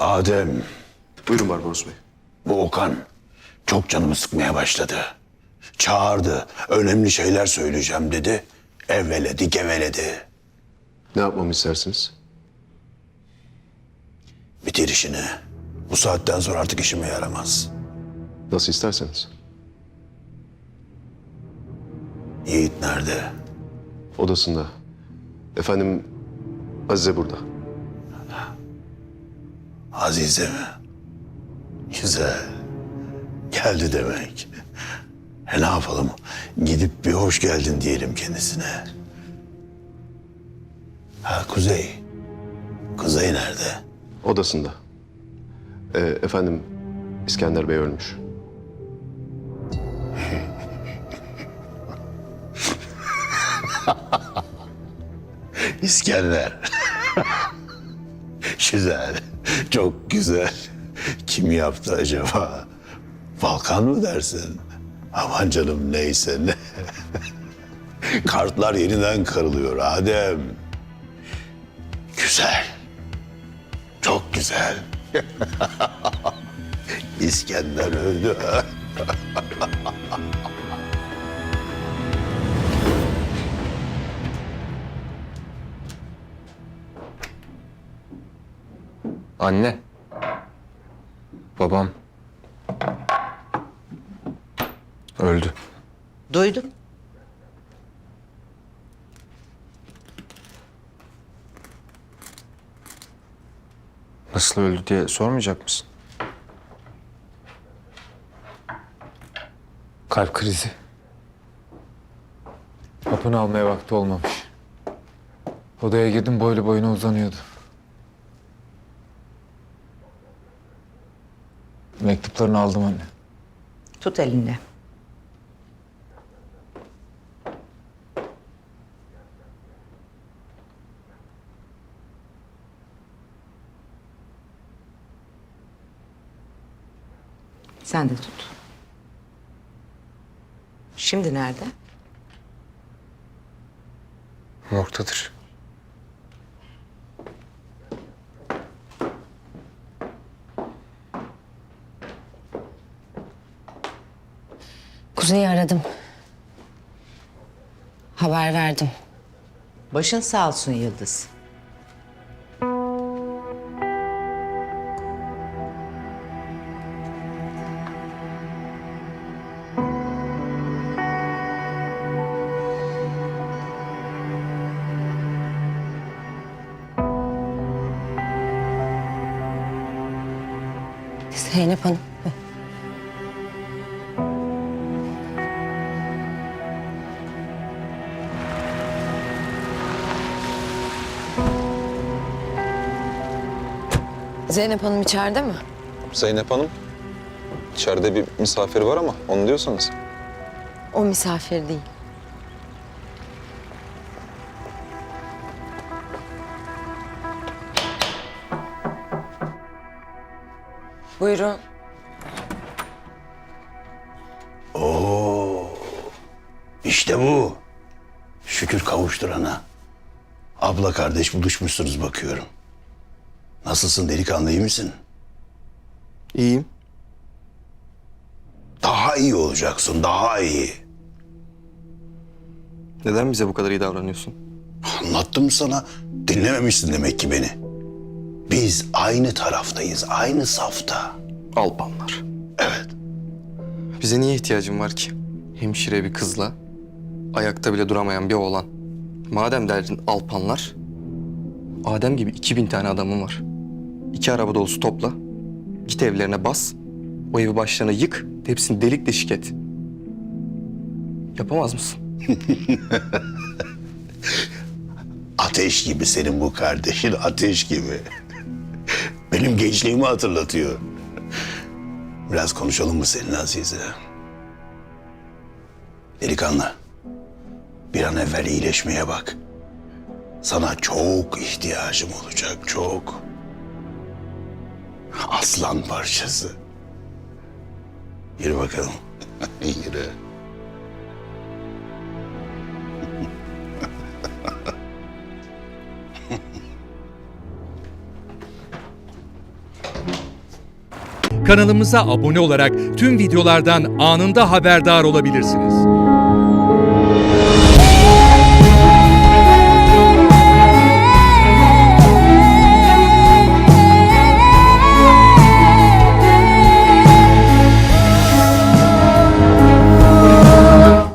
Adem, Buyurun Barbaros Bey. bu Okan çok canımı sıkmaya başladı. Çağırdı, önemli şeyler söyleyeceğim dedi. Evveledi, geveledi. Ne yapmamı istersiniz? Bitir işini. Bu saatten sonra artık işime yaramaz. Nasıl isterseniz. Yiğit nerede? Odasında. Efendim Azize burada. Azize mi? Güzel. Geldi demek. E ne yapalım? Gidip bir hoş geldin diyelim kendisine. Ha Kuzey. Kuzey nerede? Odasında. Ee, efendim İskender Bey ölmüş. İskender. güzel. Çok güzel. Kim yaptı acaba? Balkan mı dersin? Aman canım neyse ne. Kartlar yeniden karılıyor Adem. Güzel. Çok güzel. İskender öldü. Anne. Babam. Öldü. Duydum. Nasıl öldü diye sormayacak mısın? Kalp krizi. Hapını almaya vakti olmamış. Odaya girdim boylu boyuna uzanıyordu. Mektuplarını aldım anne. Tut elinde. Sen de tut. Şimdi nerede? Morgdadır. Kuzey'i aradım. Haber verdim. Başın sağ olsun Yıldız. Zeynep Hanım. Zeynep Hanım içeride mi? Zeynep Hanım, içeride bir misafir var ama onu diyorsanız. O misafir değil. Buyurun. İşte bu. Şükür kavuşturana. Abla kardeş buluşmuşsunuz bakıyorum. Nasılsın delikanlı iyi misin? İyiyim. Daha iyi olacaksın daha iyi. Neden bize bu kadar iyi davranıyorsun? Anlattım sana dinlememişsin demek ki beni. Biz aynı taraftayız aynı safta. Alpanlar. Evet Bize niye ihtiyacın var ki? Hemşire bir kızla, ayakta bile duramayan bir oğlan. Madem derdin Alpanlar, Adem gibi 2000 tane adamın var. İki araba dolusu topla, git evlerine bas, o evi başlarına yık, hepsini delik deşik et. Yapamaz mısın? ateş gibi senin bu kardeşin ateş gibi. Benim gençliğimi hatırlatıyor. Biraz konuşalım mı seninle Azize? Delikanlı. Bir an evvel iyileşmeye bak. Sana çok ihtiyacım olacak, çok. Aslan parçası. Yürü bakalım. Yürü. Kanalımıza abone olarak tüm videolardan anında haberdar olabilirsiniz.